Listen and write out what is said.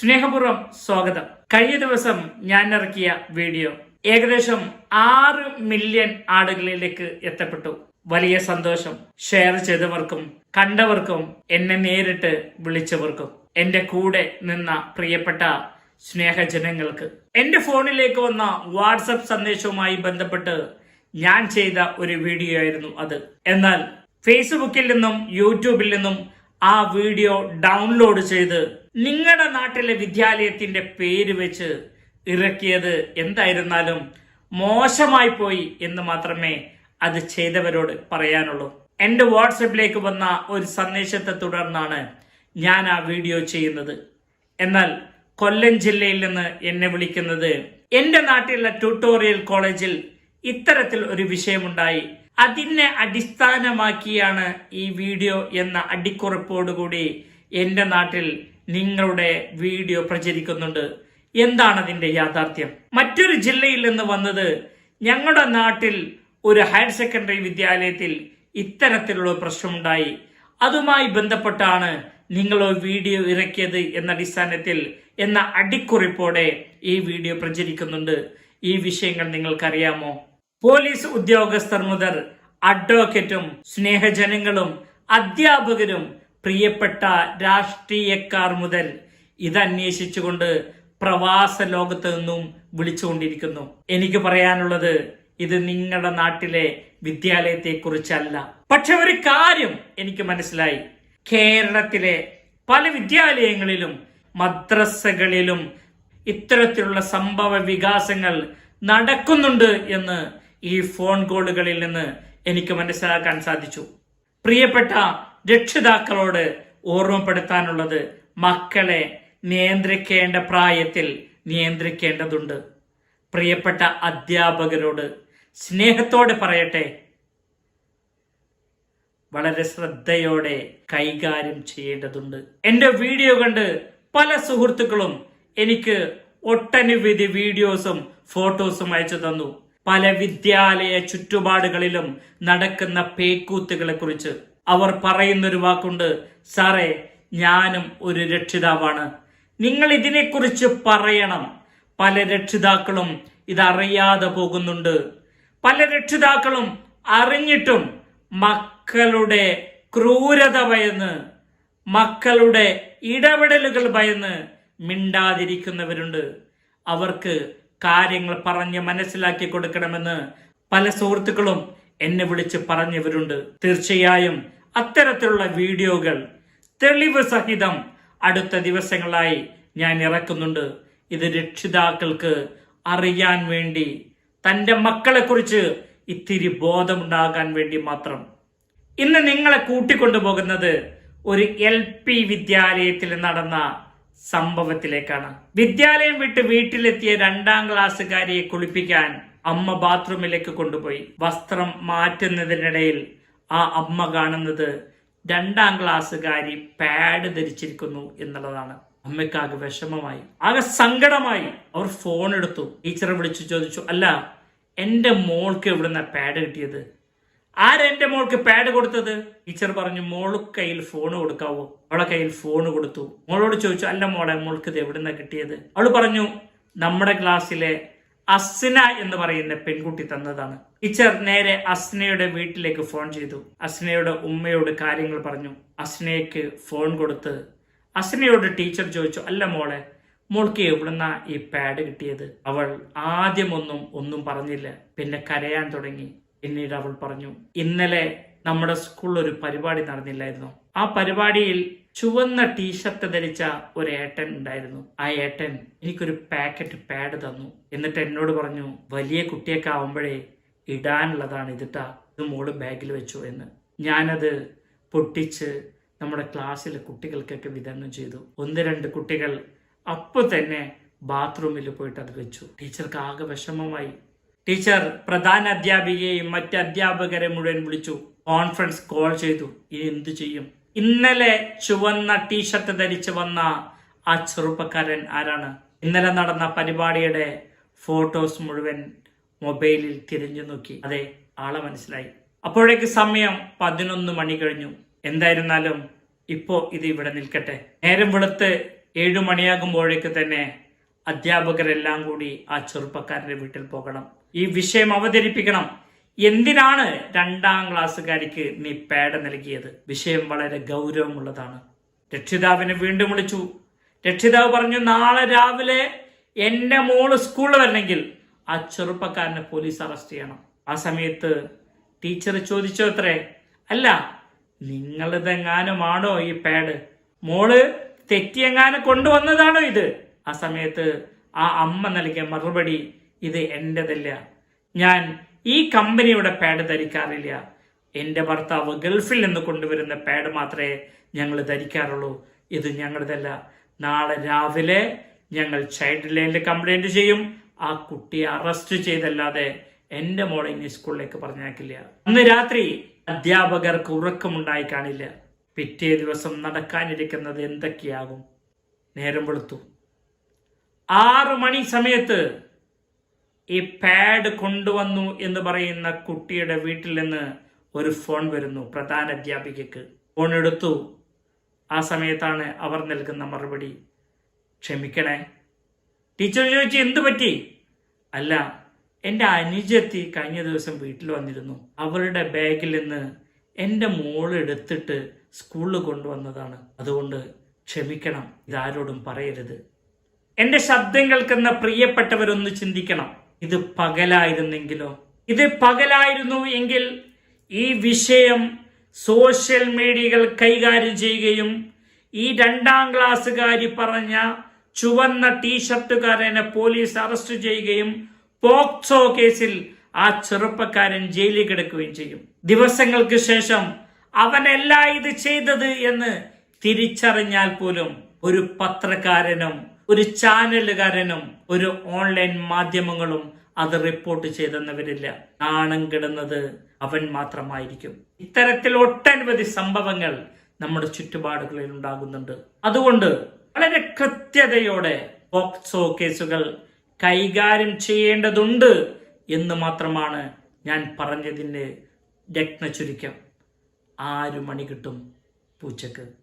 സ്നേഹപൂർവം സ്വാഗതം. കഴിഞ്ഞ ദിവസം ഞാൻ ഇറക്കിയ വീഡിയോ ഏകദേശം ആറ് മില്യൺ ആളുകളിലേക്ക് എത്തപ്പെട്ടു. വലിയ സന്തോഷം ഷെയർ ചെയ്തവർക്കും കണ്ടവർക്കും എന്നെ നേരിട്ട് വിളിച്ചവർക്കും. എന്റെ കൂടെ നിന്ന പ്രിയപ്പെട്ട സ്നേഹജനങ്ങൾക്ക്. എന്റെ ഫോണിലേക്ക് വന്ന വാട്സപ്പ് സന്ദേശവുമായി ബന്ധപ്പെട്ട് ഞാൻ ചെയ്ത ഒരു വീഡിയോ ആയിരുന്നു അത്. എന്നാൽ ഫേസ്ബുക്കിൽ നിന്നും യൂട്യൂബിൽ നിന്നും ആ വീഡിയോ ഡൗൺലോഡ് ചെയ്ത് നിങ്ങളുടെ നാട്ടിലെ വിദ്യാലയത്തിന്റെ പേര് വെച്ച് ഇറക്കിയത് എന്തായിരുന്നാലും മോശമായി പോയി എന്ന് മാത്രമേ അത് ചെയ്തവരോട് പറയാനുള്ളൂ. എന്റെ വാട്സപ്പിലേക്ക് വന്ന ഒരു സന്ദേശത്തെ തുടർന്നാണ് ഞാൻ ആ വീഡിയോ ചെയ്യുന്നത്. എന്നാൽ കൊല്ലം ജില്ലയിൽ നിന്ന് എന്നെ വിളിക്കുന്നത് എന്റെ നാട്ടിലുള്ള ട്യൂട്ടോറിയൽ കോളേജിൽ ഇത്തരത്തിൽ ഒരു വിഷയമുണ്ടായി. അതിനെ അടിസ്ഥാനമാക്കിയാണ് ഈ വീഡിയോ എന്ന അടിക്കുറിപ്പോടുകൂടി എന്റെ നാട്ടിൽ നിങ്ങളുടെ വീഡിയോ പ്രചരിക്കുന്നുണ്ട്. എന്താണ് അതിന്റെ യാഥാർത്ഥ്യം? മറ്റൊരു ജില്ലയിൽ നിന്ന് വന്നത് ഞങ്ങളുടെ നാട്ടിൽ ഒരു ഹയർ സെക്കൻഡറി വിദ്യാലയത്തിൽ ഇത്തരത്തിലുള്ള പ്രശ്നമുണ്ടായി. അതുമായി ബന്ധപ്പെട്ടാണ് നിങ്ങൾ വീഡിയോ ഇറക്കിയത് എന്ന അടിസ്ഥാനത്തിൽ എന്ന അടിക്കുറിപ്പോടെ ഈ വീഡിയോ പ്രചരിക്കുന്നുണ്ട്. ഈ വിഷയങ്ങൾ നിങ്ങൾക്കറിയാമോ? പോലീസ് ഉദ്യോഗസ്ഥർ മുതൽ അഡ്വക്കറ്റും സ്നേഹജനങ്ങളും അധ്യാപകരും പ്രിയപ്പെട്ട രാഷ്ട്രീയക്കാർ മുതൽ ഇതന്വേഷിച്ചുകൊണ്ട് പ്രവാസ ലോകത്ത് നിന്നും വിളിച്ചുകൊണ്ടിരിക്കുന്നു. എനിക്ക് പറയാനുള്ളത് ഇത് നിങ്ങളുടെ നാട്ടിലെ വിദ്യാലയത്തെ കുറിച്ചല്ല പക്ഷെ ഒരു കാര്യം എനിക്ക് മനസ്സിലായി. കേരളത്തിലെ പല വിദ്യാലയങ്ങളിലും മദ്രസകളിലും ഇത്തരത്തിലുള്ള സംഭവ വികാസങ്ങൾ നടക്കുന്നുണ്ട് എന്ന് ഈ ഫോൺ കോളുകളിൽ നിന്ന് എനിക്ക് മനസ്സിലാക്കാൻ സാധിച്ചു. പ്രിയപ്പെട്ട രക്ഷിതാക്കളോട് ഓർമ്മപ്പെടുത്താനുള്ളത് മക്കളെ നിയന്ത്രിക്കേണ്ട പ്രായത്തിൽ നിയന്ത്രിക്കേണ്ടതുണ്ട്. പ്രിയപ്പെട്ട അധ്യാപകരോട് സ്നേഹത്തോടെ പറയട്ടെ. വളരെ ശ്രദ്ധയോടെ കൈകാര്യം ചെയ്യേണ്ടതുണ്ട്. എന്റെ വീഡിയോ കണ്ട് പല സുഹൃത്തുക്കളും എനിക്ക് ഒട്ടനവധി വീഡിയോസും ഫോട്ടോസും അയച്ചു തന്നു. പല വിദ്യാലയ ചുറ്റുപാടുകളിലും നടക്കുന്ന പേക്കൂത്തുകളെ കുറിച്ച് അവർ പറയുന്നൊരു വാക്കുണ്ട് സാറേ ഞാനും ഒരു രക്ഷിതാവാണ്. നിങ്ങൾ ഇതിനെക്കുറിച്ച് പറയണം. പല രക്ഷിതാക്കളും ഇതറിയാതെ പോകുന്നുണ്ട്. പല രക്ഷിതാക്കളും അറിഞ്ഞിട്ടും മക്കളുടെ ക്രൂരത ഭയന്ന് മക്കളുടെ ഇടപെടലുകൾ ഭയന്ന് മിണ്ടാതിരിക്കുന്നവരുണ്ട്. അവർക്ക് കാര്യങ്ങൾ പറഞ്ഞ് മനസ്സിലാക്കി കൊടുക്കണമെന്ന് പല സുഹൃത്തുക്കളും എന്നെ വിളിച്ച് പറഞ്ഞവരുണ്ട്. തീർച്ചയായും അത്തരത്തിലുള്ള വീഡിയോകൾ തെളിവ് സഹിതം അടുത്ത ദിവസങ്ങളായി ഞാൻ ഇറക്കുന്നുണ്ട്. ഇത് രക്ഷിതാക്കൾക്ക് അറിയാൻ വേണ്ടി തന്റെ മക്കളെക്കുറിച്ച് ഇത്തിരി ബോധമുണ്ടാകാൻ വേണ്ടി മാത്രം. ഇന്ന് നിങ്ങളെ കൂട്ടിക്കൊണ്ടുപോകുന്നത് ഒരു എൽ പി വിദ്യാലയത്തിൽ നടന്ന സംഭവത്തിലേക്കാണ്. വിദ്യാലയം വിട്ട് വീട്ടിലെത്തിയ രണ്ടാം ക്ലാസ്സുകാരിയെ കുളിപ്പിക്കാൻ അമ്മ ബാത്റൂമിലേക്ക് കൊണ്ടുപോയി. വസ്ത്രം മാറ്റുന്നതിനിടയിൽ ആ അമ്മ കാണുന്നത് രണ്ടാം ക്ലാസ്സുകാരി പാഡ് ധരിച്ചിരിക്കുന്നു എന്നുള്ളതാണ്. അമ്മയ്ക്കാകെ വിഷമമായി. ആകെ സങ്കടമായി. അവർ ഫോൺ എടുത്തു. ടീച്ചറെ വിളിച്ചു ചോദിച്ചു അല്ല എന്റെ മോൾക്ക് എവിടുന്ന പാഡ് കിട്ടിയത്? ആരാ എന്റെ മോൾക്ക് പാഡ് കൊടുത്തത്? ടീച്ചർ പറഞ്ഞു മോൾ കയ്യിൽ ഫോൺ കൊടുക്കാവോ? അവളെ കയ്യിൽ ഫോൺ കൊടുത്തു. മോളോട് ചോദിച്ചു അല്ല മോളെ മോൾക്ക് ഇത് എവിടുന്ന കിട്ടിയത്? അവൾ പറഞ്ഞു നമ്മുടെ ക്ലാസ്സിലെ അസ്ന എന്ന് പറയുന്ന പെൺകുട്ടി തന്നതാണ്. ടീച്ചർ നേരെ അസ്നയുടെ വീട്ടിലേക്ക് ഫോൺ ചെയ്തു. അസ്നയുടെ ഉമ്മയോട് കാര്യങ്ങൾ പറഞ്ഞു. അസ്നയ്ക്ക് ഫോൺ കൊടുത്ത് അസ്നയോട് ടീച്ചർ ചോദിച്ചു അല്ല മോളെ മോൾക്ക് എവിടുന്ന ഈ പാഡ് കിട്ടിയത്? അവൾ ആദ്യമൊന്നും ഒന്നും പറഞ്ഞില്ല. പിന്നെ കരയാൻ തുടങ്ങി. പിന്നീട് അവൾ പറഞ്ഞു. ഇന്നലെ നമ്മുടെ സ്കൂളിൽ ഒരു പരിപാടി നടന്നില്ലായിരുന്നു. ആ പരിപാടിയിൽ ചുവന്ന ടീഷർട്ട് ധരിച്ച ഒരു ഏട്ടൻ ഉണ്ടായിരുന്നു. ആ ഏട്ടൻ എനിക്കൊരു പാക്കറ്റ് പാഡ് തന്നു. എന്നിട്ട് എന്നോട് പറഞ്ഞു വലിയ കുട്ടിയൊക്കെ ആവുമ്പോഴേ ഇടാനുള്ളതാണ് ഇതിട്ടാ. ഇത് മോൾ ബാഗിൽ വെച്ചു എന്ന്. ഞാനത് പൊട്ടിച്ച് നമ്മുടെ ക്ലാസ്സിലെ കുട്ടികൾക്കൊക്കെ വിതരണം ചെയ്തു. ഒന്ന് രണ്ട് കുട്ടികൾ അപ്പോൾ തന്നെ ബാത്റൂമിൽ പോയിട്ട് അത് വെച്ചു. ടീച്ചർക്ക് ആകെ വിഷമമായി. ടീച്ചർ പ്രധാന അധ്യാപികയെയും മറ്റ് അധ്യാപകരെ മുഴുവൻ വിളിച്ചു. കോൺഫറൻസ് കോൾ ചെയ്തു. ഇനി എന്തു ചെയ്യും? ഇന്നലെ ചുവന്ന ടീഷർട്ട് ധരിച്ച് വന്ന ആ ചെറുപ്പക്കാരൻ ആരാണ്? ഇന്നലെ നടന്ന പരിപാടിയുടെ ഫോട്ടോസ് മുഴുവൻ മൊബൈലിൽ തിരിഞ്ഞു നോക്കി. അതെ ആളെ മനസ്സിലായി. അപ്പോഴേക്ക് സമയം പതിനൊന്ന് മണി കഴിഞ്ഞു. എന്തായിരുന്നാലും ഇപ്പോ ഇത് ഇവിടെ നിൽക്കട്ടെ. നേരം വെളുത്ത് ഏഴു മണിയാകുമ്പോഴേക്ക് തന്നെ അധ്യാപകരെല്ലാം കൂടി ആ ചെറുപ്പക്കാരന്റെ വീട്ടിൽ പോകണം. ഈ വിഷയം അവതരിപ്പിക്കണം. എന്തിനാണ് രണ്ടാം ക്ലാസ്സുകാരിക്ക് നീ പേട നൽകിയത്? വിഷയം വളരെ ഗൗരവമുള്ളതാണ്. രക്ഷിതാവിനെ വീണ്ടും വിളിച്ചു. രക്ഷിതാവ് പറഞ്ഞു നാളെ രാവിലെ എന്റെ മോൾ സ്കൂളിൽ വരണമെങ്കിൽ ആ ചെറുപ്പക്കാരനെ പോലീസ് അറസ്റ്റ് ചെയ്യണം. ആ സമയത്ത് ടീച്ചർ ചോദിച്ചു അത്രേ അല്ല നിങ്ങളിതെങ്ങാനുമാണോ ഈ പാഡ്? മോൾ തെറ്റിയെങ്ങാനും കൊണ്ടുവന്നതാണോ ഇത്? ആ സമയത്ത് ആ അമ്മ നൽകിയ മറുപടി ഇത് എന്റെതല്ല ഞാൻ ഈ കമ്പനിയുടെ പാഡ് ധരിക്കാറില്ല. എന്റെ ഭർത്താവ് ഗൾഫിൽ നിന്ന് കൊണ്ടുവരുന്ന പാഡ് മാത്രമേ ഞങ്ങൾ ധരിക്കാറുള്ളൂ. ഇത് ഞങ്ങളുടേതല്ല. നാളെ രാവിലെ ഞങ്ങൾ ചൈൽഡ് ലൈനിൽ കംപ്ലൈന്റ് ചെയ്യും. ആ കുട്ടിയെ അറസ്റ്റ് ചെയ്തല്ലാതെ എന്റെ മോളെ ഇനി സ്കൂളിലേക്ക് പറഞ്ഞേക്കില്ല അന്ന് രാത്രി അധ്യാപകർക്ക് ഉറക്കമുണ്ടായി കാണില്ല. പിറ്റേ ദിവസം നടക്കാനിരിക്കുന്നത് എന്തൊക്കെയാകും? നേരം വെളുത്തു. ആറു മണി സമയത്ത് ഈ പാഡ് കൊണ്ടുവന്നു എന്ന് പറയുന്ന കുട്ടിയുടെ വീട്ടിൽ നിന്ന് ഒരു ഫോൺ വരുന്നു പ്രധാന അധ്യാപികക്ക് ഫോൺ എടുത്തു. ആ സമയത്താണ് അവർ നൽകുന്ന മറുപടി. ക്ഷമിക്കണേ. ടീച്ചർ ചോദിച്ചു എന്തു പറ്റി? അല്ല എന്റെ അനുജത്തി കഴിഞ്ഞ ദിവസം വീട്ടിൽ വന്നിരുന്നു. അവളുടെ ബാഗിൽ നിന്ന് എന്റെ മോൾ എടുത്തിട്ട് സ്കൂളിൽ കൊണ്ടുവന്നതാണ്. അതുകൊണ്ട് ക്ഷമിക്കണം ഇതാരോടും പറയരുത്. എന്റെ ശബ്ദം കേൾക്കുന്ന പ്രിയപ്പെട്ടവരൊന്ന് ചിന്തിക്കണം. ഇത് പകലായിരുന്നെങ്കിലോ? ഇത് പകലായിരുന്നു എങ്കിൽ ഈ വിഷയം സോഷ്യൽ മീഡിയകൾ കൈകാര്യം ചെയ്യുകയും ഈ രണ്ടാം ക്ലാസ്സുകാരി പറഞ്ഞ ചുവന്ന ടീഷർട്ടുകാരനെ പോലീസ് അറസ്റ്റ് ചെയ്യുകയും പോക്സോ കേസിൽ ആ ചെറുപ്പക്കാരൻ ജയിലിൽ കിടക്കുകയും ചെയ്യും. ദിവസങ്ങൾക്ക് ശേഷം അവനല്ല ഇത് ചെയ്തത് എന്ന് തിരിച്ചറിഞ്ഞാൽ പോലും ഒരു പത്രക്കാരനും ഒരു ചാനലുകാരനും ഒരു ഓൺലൈൻ മാധ്യമങ്ങളും അത് റിപ്പോർട്ട് ചെയ്തെന്നവരില്ല. നാണം കിടന്നത് അവൻ മാത്രമായിരിക്കും. ഇത്തരത്തിൽ ഒട്ടനവധി സംഭവങ്ങൾ നമ്മുടെ ചുറ്റുപാടുകളിൽ ഉണ്ടാകുന്നുണ്ട്. അതുകൊണ്ട് വളരെ കൃത്യതയോടെ പോക്സോ കേസുകൾ കൈകാര്യം ചെയ്യേണ്ടതുണ്ട് എന്ന് മാത്രമാണ് ഞാൻ പറഞ്ഞതിന്റെ രത്ന ചുരുക്കം ആരു മണി കിട്ടും പൂച്ചക്ക്.